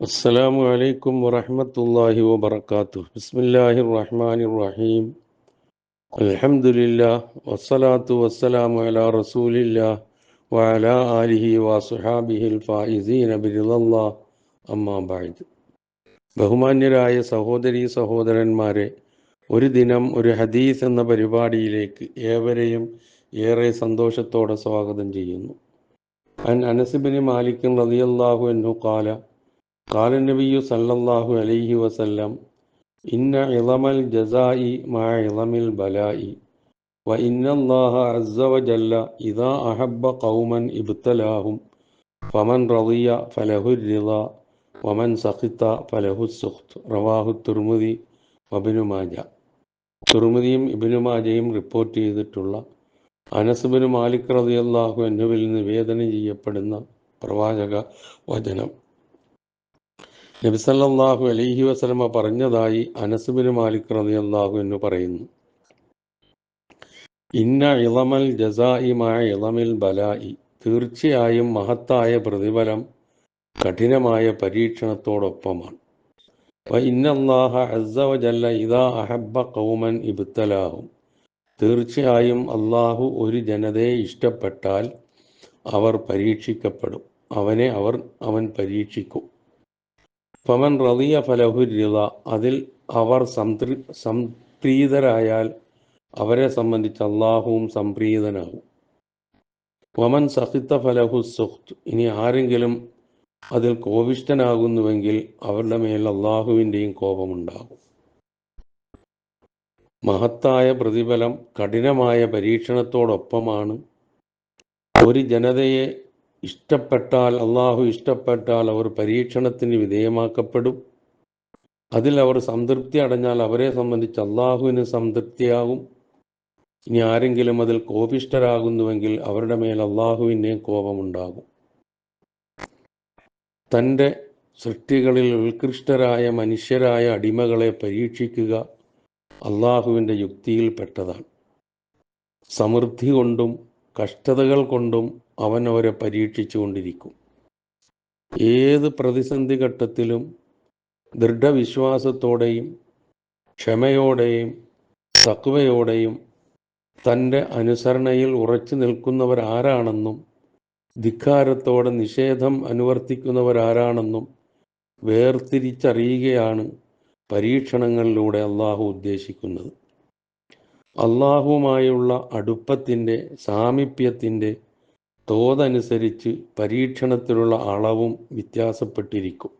السلام عليكم ورحمة الله وبركاته بسم الله الرحمن الرحيم الحمد لله والصلاة والسلام على رسول الله وعلى آله وصحابه الفائزين برضا الله أما بعد ബഹുമാന്യരായ സഹോദരി സഹോദരന്മാരെ ഒരു ദിനം ഒരു ഹദീസ് എന്ന പരിപാടിയിലേക്ക് ഏവരെയും ഏറെ സന്തോഷത്തോടെ സ്വാഗതം ചെയ്യുന്നു അൻ അനസിബിന് മാലിക്കൻ റളിയല്ലാഹു അൻഹു കാല قال النبي صلى الله عليه وسلم إن عظم الجزاء مع عظم البلاء وإن الله عز وجل إذا أحب قوما ابتلاهم فمن رضي فله الرضا ومن سخط فله السخط رواه الترمذي وابن മാജ തുർമുദിയും ഇബിനു മാജയും റിപ്പോർട്ട് ചെയ്തിട്ടുള്ള അനസുബിന് മാലിക് റളിയല്ലാഹു അൻഹുവിൽ നിവേദനം ചെയ്യപ്പെടുന്ന പ്രവാചക വചനം നബിസല്ലാഹു അലൈഹി വസ്ലമ പറഞ്ഞതായി അനസുബിന് മാലിക് റളിയല്ലാഹു എന്ന് പറയുന്നു. ഇന്ന ഇളമൽ ജസായിമായ ഇളമിൽ ബലായി തീർച്ചയായും മഹത്തായ പ്രതിഫലം കഠിനമായ പരീക്ഷണത്തോടൊപ്പമാണ്. ഇന്നല്ലാഹ അസ്സവജല്ല ഇതാ അഹബ്ബ കൗമൻ ഇബ്തലാഹും. തീർച്ചയായും അള്ളാഹു ഒരു ജനതയെ ഇഷ്ടപ്പെട്ടാൽ അവർ പരീക്ഷിക്കപ്പെടും. അവനെ അവർ അവൻ പരീക്ഷിക്കും. ഫമൻ റളിയ ഫലഹുരിത അതിൽ അവർ സംതൃ സംപ്രീതരായാൽ അവരെ സംബന്ധിച്ച് അള്ളാഹുവും സംപ്രീതനാകും. വമൻ സഹിത്ത ഫലഹു സുഖ്ത് ഇനി ആരെങ്കിലും അതിൽ കോപിഷ്ടനാകുന്നുവെങ്കിൽ അവരുടെ മേൽ അള്ളാഹുവിന്റെയും കോപമുണ്ടാകും. മഹത്തായ പ്രതിഫലം കഠിനമായ പരീക്ഷണത്തോടൊപ്പമാണ് ഒരു ജനതയെ ഇഷ്ടപ്പെട്ടാൽ അള്ളാഹു ഇഷ്ടപ്പെട്ടാൽ അവർ പരീക്ഷണത്തിന് വിധേയമാക്കപ്പെടും. അതിൽ അവർ സംതൃപ്തി അടഞ്ഞാൽ അവരെ സംബന്ധിച്ച് അള്ളാഹുവിന് സംതൃപ്തിയാകും. ഇനി ആരെങ്കിലും അതിൽ കോപിഷ്ടരാകുന്നുവെങ്കിൽ അവരുടെ മേൽ അള്ളാഹുവിന്റെയും കോപമുണ്ടാകും തന്റെ സൃഷ്ടികളിൽ ഉത്കൃഷ്ടരായ മനുഷ്യരായ അടിമകളെ പരീക്ഷിക്കുക അള്ളാഹുവിന്റെ യുക്തിയിൽപ്പെട്ടതാണ് സമൃദ്ധി കൊണ്ടും കഷ്ടതകൾ കൊണ്ടും അവൻ അവരെ പരീക്ഷിച്ചു കൊണ്ടിരിക്കും ഏത് പ്രതിസന്ധി ഘട്ടത്തിലും ദൃഢവിശ്വാസത്തോടെയും ക്ഷമയോടെയും തക്വയോടെയും തന്റെ അനുസരണയിൽ ഉറച്ചു നിൽക്കുന്നവരാരാണെന്നും ധിക്കാരത്തോടെ നിഷേധം അനുവർത്തിക്കുന്നവരാരാണെന്നും വേർതിരിച്ചറിയുകയാണ് പരീക്ഷണങ്ങളിലൂടെ അള്ളാഹു ഉദ്ദേശിക്കുന്നത്. അള്ളാഹുവുമായുള്ള അടുപ്പത്തിന്റെ സാമീപ്യത്തിന്റെ തോതനുസരിച്ച് പരീക്ഷണത്തിലുള്ള അളവും വ്യത്യാസപ്പെട്ടിരിക്കും.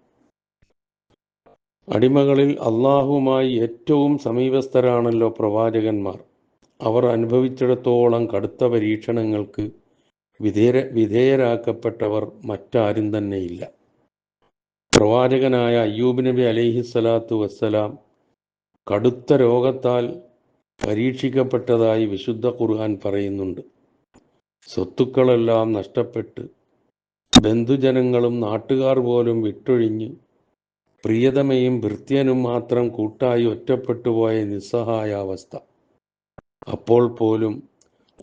അടിമകളിൽ അള്ളാഹുമായി ഏറ്റവും സമീപസ്ഥരാണല്ലോ പ്രവാചകന്മാർ. അവർ അനുഭവിച്ചിടത്തോളം കടുത്ത പരീക്ഷണങ്ങൾക്ക് വിധേയ വിധേയരാക്കപ്പെട്ടവർ മറ്റാരും തന്നെയില്ല. പ്രവാചകനായ അയ്യൂബ് നബി അലൈഹിസ്സലാത്തു വസ്സലാം കടുത്ത രോഗത്താൽ പരീക്ഷിക്കപ്പെട്ടതായി വിശുദ്ധ ഖുർആൻ പറയുന്നുണ്ട്. സ്വത്തുക്കളെല്ലാം നഷ്ടപ്പെട്ട് ബന്ധുജനങ്ങളും നാട്ടുകാർ പോലും വിട്ടൊഴിഞ്ഞ് പ്രിയതമയും ഭൃത്യനും മാത്രം കൂട്ടായി ഒറ്റപ്പെട്ടുപോയ നിസ്സഹായാവസ്ഥ അപ്പോൾ പോലും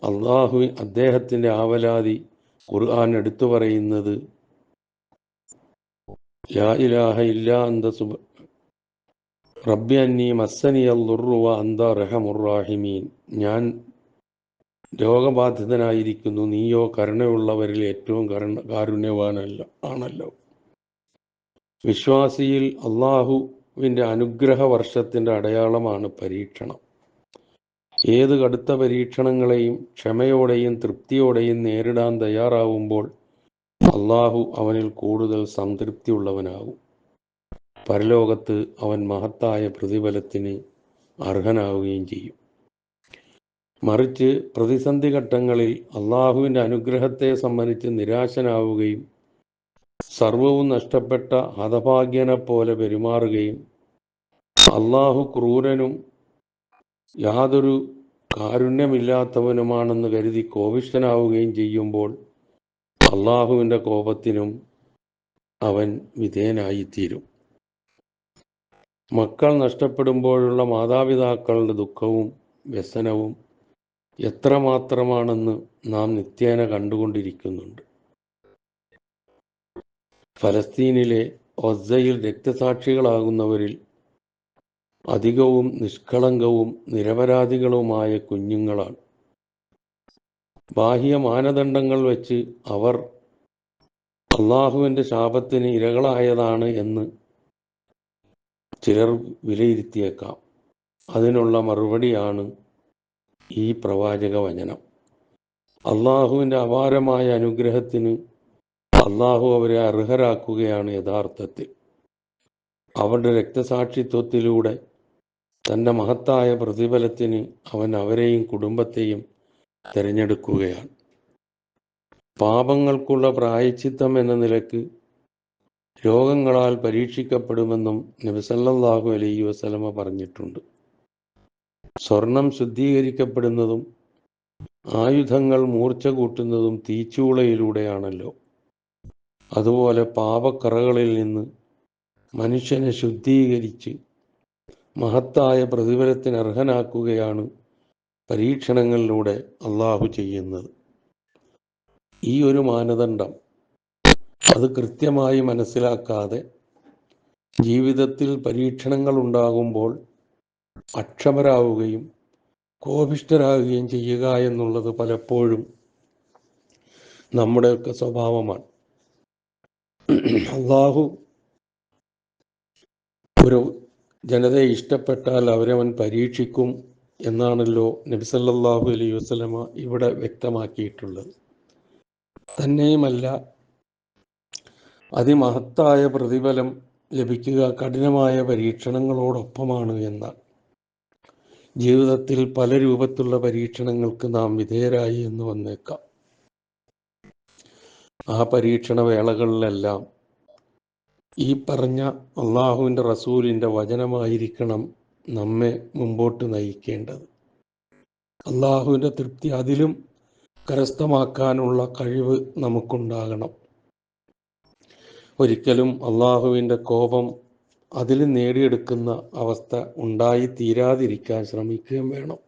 അള്ളാഹു അദ്ദേഹത്തിന്റെ ആവലാതി ഖുർആൻ എടുത്തു പറയുന്നത് ലാ ഇലാഹ ഇല്ലാ അന്ത സുബ റബ്ബി അന്നി മസ്സനി അല്ലുറുവ അന്ത റഹമുറാഹിമീൻ ഞാൻ രോഗബാധിതനായിരിക്കുന്നു. നീയോ കരുണയുള്ളവരിൽ ഏറ്റവും കരുണ കാരുണ്യവാനല്ല ആണല്ലോ. വിശ്വാസിയിൽ അള്ളാഹുവിന്റെ അനുഗ്രഹ വർഷത്തിന്റെ അടയാളമാണ് പരീക്ഷണം. ഏത് കടുത്ത പരീക്ഷണങ്ങളെയും ക്ഷമയോടെയും തൃപ്തിയോടെയും നേരിടാൻ തയ്യാറാവുമ്പോൾ അള്ളാഹു അവനിൽ കൂടുതൽ സംതൃപ്തിയുള്ളവനാകും. പരലോകത്ത് അവൻ മഹത്തായ പ്രതിഫലത്തിന് അർഹനാവുകയും ചെയ്യും. മറിച്ച് പ്രതിസന്ധി ഘട്ടങ്ങളിൽ അള്ളാഹുവിന്റെ അനുഗ്രഹത്തെ സംബന്ധിച്ച് നിരാശനാവുകയും സർവവും നഷ്ടപ്പെട്ട ഹതഭാഗ്യനെ പോലെ പെരുമാറുകയും അള്ളാഹു ക്രൂരനും യാതൊരു കാരുണ്യമില്ലാത്തവനുമാണെന്ന് കരുതി കോപിഷ്ഠനാവുകയും ചെയ്യുമ്പോൾ അള്ളാഹുവിന്റെ കോപത്തിനും അവൻ വിധേയനായിത്തീരും. മക്കൾ നഷ്ടപ്പെടുമ്പോഴുള്ള മാതാപിതാക്കളുടെ ദുഃഖവും വ്യസനവും എത്രമാത്രമാണെന്ന് നാം നിത്യേന കണ്ടുകൊണ്ടിരിക്കുന്നുണ്ട്. ഫലസ്തീനിലെ ഒസയിൽ രക്തസാക്ഷികളാകുന്നവരിൽ അധികവും നിഷ്കളങ്കവും നിരപരാധികളുമായ കുഞ്ഞുങ്ങളാണ്. ബാഹ്യ മാനദണ്ഡങ്ങൾ വെച്ച് അവർ അള്ളാഹുവിന്റെ ശാപത്തിന് ഇരകളായതാണ് എന്ന് ചിലർ വിലയിരുത്തിയേക്കാം. അതിനുള്ള മറുപടിയാണ് ഈ പ്രവാചക വചനം. അള്ളാഹുവിന്റെ അപാരമായ അനുഗ്രഹത്തിന് അള്ളാഹു അവരെ അർഹരാക്കുകയാണ് യഥാർത്ഥത്തിൽ. അവരുടെ രക്തസാക്ഷിത്വത്തിലൂടെ തന്റെ മഹത്തായ പ്രതിഫലത്തിന് അവൻ അവരെയും കുടുംബത്തെയും തിരഞ്ഞെടുക്കുകയാണ്. പാപങ്ങൾക്കുള്ള പ്രായച്ചിത്തം എന്ന നിലയ്ക്ക് രോഗങ്ങളാൽ പരീക്ഷിക്കപ്പെടുമെന്നും നബിസല്ലാഹു അലൈഹി വസലമ പറഞ്ഞിട്ടുണ്ട്. സ്വർണം ശുദ്ധീകരിക്കപ്പെടുന്നതും ആയുധങ്ങൾ മൂർച്ച കൂട്ടുന്നതും തീച്ചൂളയിലൂടെയാണല്ലോ. അതുപോലെ പാപക്കറകളിൽ നിന്ന് മനുഷ്യനെ ശുദ്ധീകരിച്ച് മഹത്തായ പ്രതിഫലത്തിന് അർഹനാക്കുകയാണ് പരീക്ഷണങ്ങളിലൂടെ അള്ളാഹു ചെയ്യുന്നത്. ഈ ഒരു മാനദണ്ഡം അത് കൃത്യമായി മനസ്സിലാക്കാതെ ജീവിതത്തിൽ പരീക്ഷണങ്ങൾ ഉണ്ടാകുമ്പോൾ അക്ഷമരാവുകയും കോപിഷ്ഠരാകുകയും ചെയ്യുക എന്നുള്ളത് പലപ്പോഴും നമ്മുടെയൊക്കെ സ്വഭാവമാണ്. അള്ളാഹു ഒരു ജനതയെ ഇഷ്ടപ്പെട്ടാൽ അവരെ അവൻ പരീക്ഷിക്കും എന്നാണല്ലോ നബിസല്ലാഹു അലൈഹി വസ്ലമ ഇവിടെ വ്യക്തമാക്കിയിട്ടുള്ളത്. തന്നെയുമല്ല അതിമഹത്തായ പ്രതിഫലം ലഭിക്കുക കഠിനമായ പരീക്ഷണങ്ങളോടൊപ്പമാണ് എന്നാണ്. ജീവിതത്തിൽ പല രൂപത്തിലുള്ള പരീക്ഷണങ്ങൾക്ക് നാം വിധേയരായി എന്ന് വന്നേക്കാം. ആ പരീക്ഷണ വേളകളിലെല്ലാം ഈ പറഞ്ഞ അള്ളാഹുവിന്റെ റസൂലിന്റെ വചനമായിരിക്കണം നമ്മെ മുമ്പോട്ട് നയിക്കേണ്ടത്. അള്ളാഹുവിന്റെ തൃപ്തി അതിലും കരസ്ഥമാക്കാനുള്ള കഴിവ് നമുക്കുണ്ടാകണം. ഒരിക്കലും അള്ളാഹുവിന്റെ കോപം അതിൽ നേടിയെടുക്കുന്ന അവസ്ഥ ഉണ്ടായി തീരാതിരിക്കാൻ ശ്രമിക്കുകയും വേണം.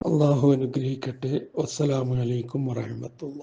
അള്ളാഹു അനുഗ്രഹിക്കട്ടെ. വസ്സലാമലൈക്കും വറഹമത്തുള്ള